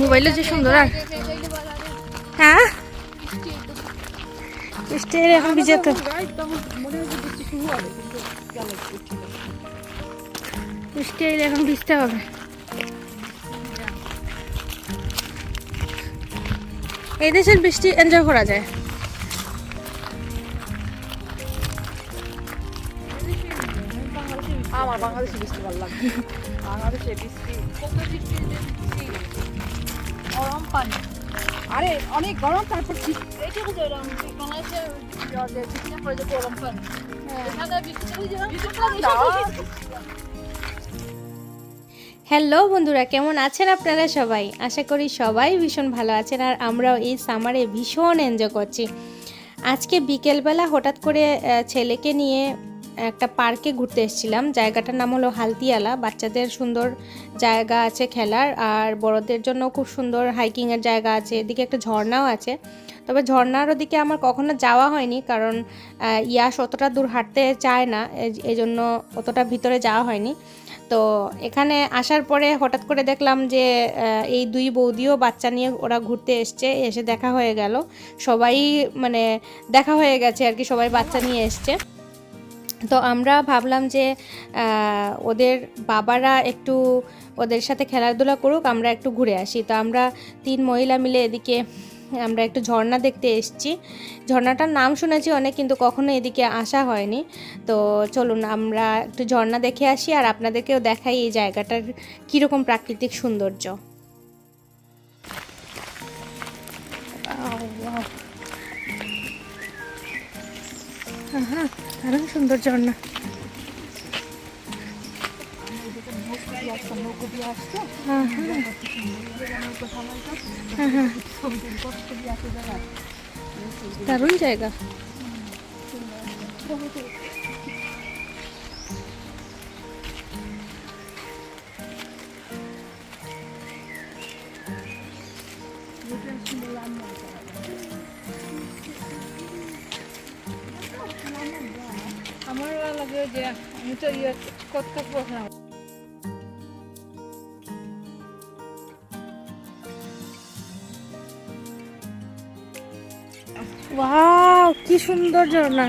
মোবাইলে যে সুন্দর, আর? হ্যাঁ? বৃষ্টি এখন ভিজে তো। বৃষ্টি এখন ভিজতে হবে। এই দেশের বৃষ্টি এনজয় করা যায়। আমার বাংলাদেশে বৃষ্টি ভালো লাগে। বাংলাদেশে বৃষ্টি গরম পানি। আরে অনেক গরম তারপর বুঝে বাংলাদেশে পড়ে যে গরম পানি। এখানে বৃষ্টি হ্যালো বন্ধুরা কেমন আছেন আপনারা সবাই? আশা করি সবাই ভীষণ ভালো আছেন আর আমরাও এই সামারে ভীষণ এনজয় করছি। আজকে বিকেলবেলা হঠাৎ করে ছেলেকে নিয়ে একটা পার্কে ঘুরতে এসেছিলাম। জায়গাটার নাম হলো হালতিয়ালা বাচ্চাদের সুন্দর জায়গা আছে খেলার, আর বড়দের জন্য খুব সুন্দর হাইকিংয়ের জায়গা আছে। এদিকে একটা ঝর্ণাও আছে। তবে ঝর্ণার ওদিকে আমার কখনো যাওয়া হয়নি, কারণ ইয়াস অতটা দূর হাঁটতে চায় না। এই- এই জন্য অতটা ভিতরে যাওয়া হয়নি। তো এখানে আসার পরে হঠাৎ করে দেখলাম যে এই দুই বৌদিও বাচ্চা নিয়ে ওরা ঘুরতে এসছে। এসে দেখা হয়ে গেল। সবাই মানে দেখা হয়ে গেছে আর কি, সবাই বাচ্চা নিয়ে এসছে। তো আমরা ভাবলাম যে ওদের বাবারা একটু ওদের সাথে খেলাধুলা করুক আমরা একটু ঘুরে আসি। তো আমরা তিন মহিলা মিলে এদিকে আমরা একটু ঝর্ণা দেখতে এসেছি। ঝর্ণাটার নাম শুনেছি অনেক কিন্তু কখনো এদিকে আসা হয়নি। তো চলুন আমরা একটু ঝর্ণা দেখে আসি আর আপনাদেরকেও দেখাই এই জায়গাটার কীরকম প্রাকৃতিক সৌন্দর্য. আহা, দারুণ সুন্দর ঝর্ণা আহা। আহা। দারুণ জায়গা আমি তো ইয়ে কত কত প্রশ্ন ওয়াও কি সুন্দর ঝর্ণা।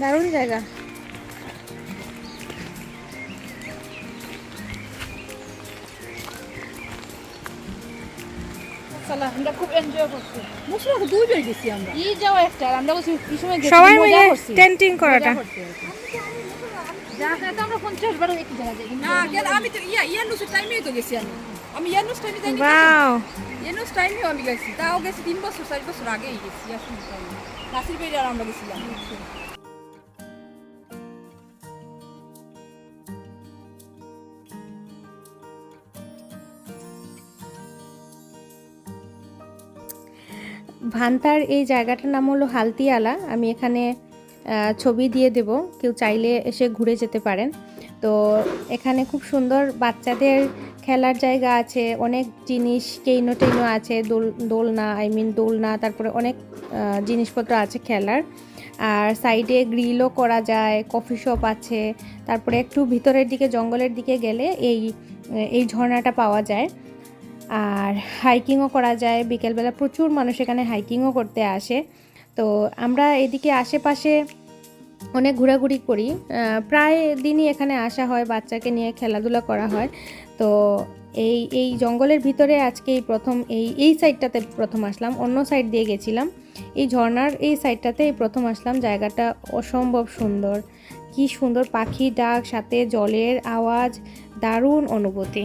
দারুণ জায়গা। সালা আমরা খুব এনজয় করছি। মুসলিম দুইবার গেছি আমরা। ই যাও একটা আমরা বলছি কি সময় গেছি? সবাই মিলে টেন্টিং করাটা মজা করছি আর কি। জায়গা তো আমরা পঞ্চাশ বারো একই জায়গা যাই না কেন আমি তো ইয়া তো গেছি আমি। আমি ইয়ানুস টাইমে যাইনি ওয়াও ইয়ানুস টাইমেও আমি গেছি। তাও গেছি তিন বছর চার বছর আগেই গেছি ইয়ানুস টাইমে নাসির বেড়ে আর আমরা গেছিলাম। ভান্তার এই জায়গাটার নাম হলো হালতিয়ালা আমি এখানে ছবি দিয়ে দেব, কেউ চাইলে এসে ঘুরে যেতে পারেন। তো এখানে খুব সুন্দর বাচ্চাদের খেলার জায়গা আছে, অনেক জিনিস, কেইনো টেইনো আছে, দোল, দোলনা আই মিন দোলনা, তারপরে অনেক জিনিসপত্র আছে খেলার। আর সাইডে গ্রিলও করা যায় কফি শপ আছে, তারপরে একটু ভিতরের দিকে, জঙ্গলের দিকে গেলে এই এই ঝর্ণাটা পাওয়া যায়। আর হাইকিংও করা যায়। বিকেলবেলা প্রচুর মানুষ এখানে হাইকিংও করতে আসে। তো আমরা এদিকে আশেপাশে অনেক ঘোরাঘুরি করি। প্রায় দিনই এখানে আসা হয়, বাচ্চাকে নিয়ে খেলাধুলা করা হয়। তো এই এই জঙ্গলের ভিতরে আজকে এই প্রথম, এই এই সাইডটাতে প্রথম আসলাম। অন্য সাইড দিয়ে গেছিলাম। এই ঝর্নার এই সাইডটাতে এই প্রথম আসলাম। জায়গাটা অসম্ভব সুন্দর। কি সুন্দর পাখি, ডাক, সাথে জলের আওয়াজ, দারুণ অনুভূতি।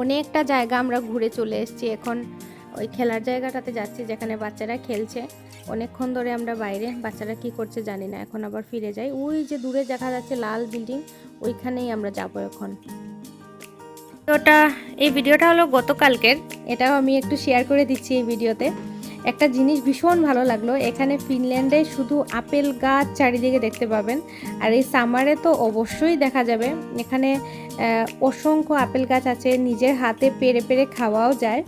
অনেকটা জায়গা আমরা ঘুরে চলে এসেছি। এখন ওই খেলার জায়গাটাতে যাচ্ছি যেখানে বাচ্চারা খেলছে। অনেকক্ষণ ধরে আমরা বাইরে বাচ্চারা কি করছে জানি না। এখন আবার ফিরে যাই। ওই যে দূরে দেখা যাচ্ছে লাল বিল্ডিং ওইখানেই আমরা যাব এখন। ভিডিওটা এই ভিডিওটা হলো গতকালকের। এটাও আমি একটু শেয়ার করে দিচ্ছি এই ভিডিওতে। একটা জিনিস ভীষণ ভালো লাগল। এখানে ফিনল্যান্ডে শুধু আপেল গাছ চারিদিকে দেখতে পাবেন। আর এই সামারে তো অবশ্যই দেখা যাবে। এখানে অসংখ্য আপেল গাছ আছে, নিজের হাতে পেরে পেরে খাওয়াও যায়।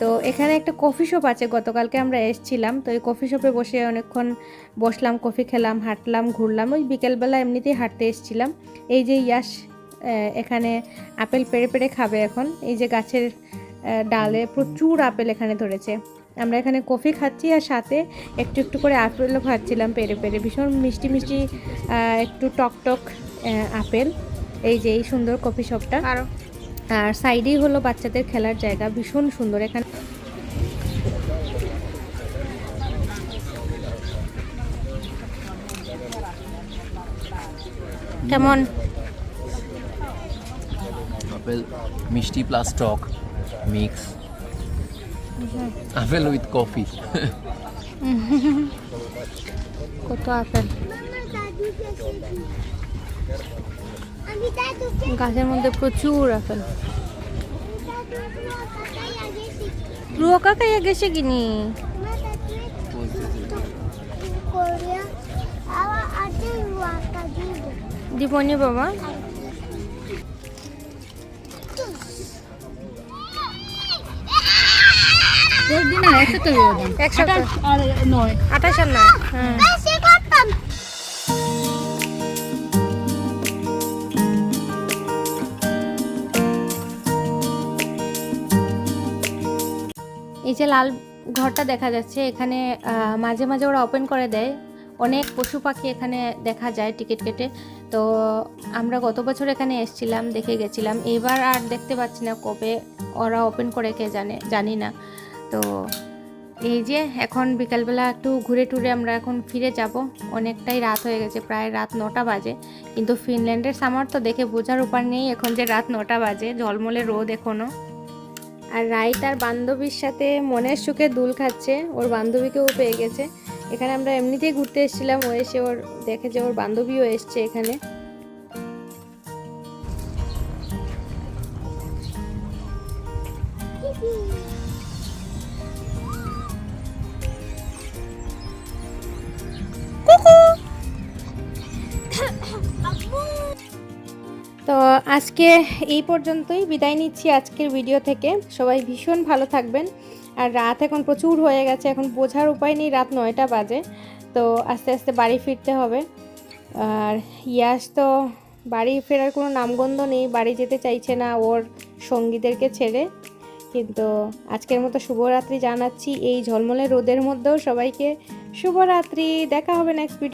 তো এখানে একটা কফি শপ আছে, গতকালকে আমরা এসেছিলাম। তো এই কফি শপে বসে অনেকক্ষণ বসলাম, কফি খেলাম, হাঁটলাম, ঘুরলাম। ওই বিকেলবেলা এমনিতেই হাঁটতে এসেছিলাম। এই যে ইয়াস এখানে আপেল পেড়ে পেড়ে খাবে এখন। এই যে গাছের ডালে প্রচুর আপেল এখানে ধরেছে। আমরা এখানে কফি খাচ্ছি আর সাথে একটু একটু করে আপেলও খাচ্ছিলাম পেরে পেরে। ভীষণ মিষ্টি মিষ্টি একটু টক টক আপেল। এই যে এই সুন্দর কফি শপটা। আরও। আর সাইডেই হলো বাচ্চাদের খেলার জায়গা ভীষণ সুন্দর। এখানে কেমন? আপেল মিষ্টি প্লাস টক মিক্স। আপেল উইথ কফি কত আপেল? আমি গাছের মধ্যে প্রচুর আপেল। রুয়া কাকাইয়া গেছে কিনি দীপনি বাবা। হয়ে যাবে। একসাথে। আর নয়। আঠাশ আর না হ্যাঁ। সে করতাম এই যে লাল ঘরটা দেখা যাচ্ছে এখানে মাঝে মাঝে ওরা ওপেন করে দেয়। অনেক পশু পাখি এখানে দেখা যায় টিকিট কেটে। তো আমরা গত বছর এখানে এসেছিলাম দেখে গেছিলাম। এবার আর দেখতে পাচ্ছি না কবে ওরা ওপেন করে কে জানে জানি না। তো এই যে এখন বিকালবেলা একটু ঘুরে টুরে আমরা এখন ফিরে যাব। অনেকটাই রাত হয়ে গেছে, প্রায় রাত নটা বাজে। কিন্তু ফিনল্যান্ডের সামার তো দেখে বোঝার উপার নেই এখন যে রাত নটা বাজে, ঝলমলে রোদ এখনও আর রাই তার বান্ধবীর সাথে মনের সুখে দুল খাচ্ছে, ওর বান্ধবীকেও পেয়ে গেছে। এখানে আমরা এমনিতেই ঘুরতে এসেছিলাম, ও এসে ওর দেখে যে ওর বান্ধবীও এসছে এখানে। তো আজকে এই পর্যন্তই, বিদায় নিচ্ছি আজকের ভিডিও থেকে। সবাই ভীষণ ভালো থাকবেন। আর রাত এখন প্রচুর হয়ে গেছে, এখন বোঝার উপায় নেই, রাত নয়টা বাজে। তো আস্তে আস্তে বাড়ি ফিরতে হবে। আর ইয়াস তো বাড়ি ফেরার কোনো নামগন্ধ নেই, বাড়ি যেতে চাইছে না ওর সঙ্গীদেরকে ছেড়ে। কিন্তু আজকের মতো শুভরাত্রি জানাচ্ছি এই ঝলমলে রোদের মধ্যেও সবাইকে। শুভরাত্রি দেখা হবে নেক্সট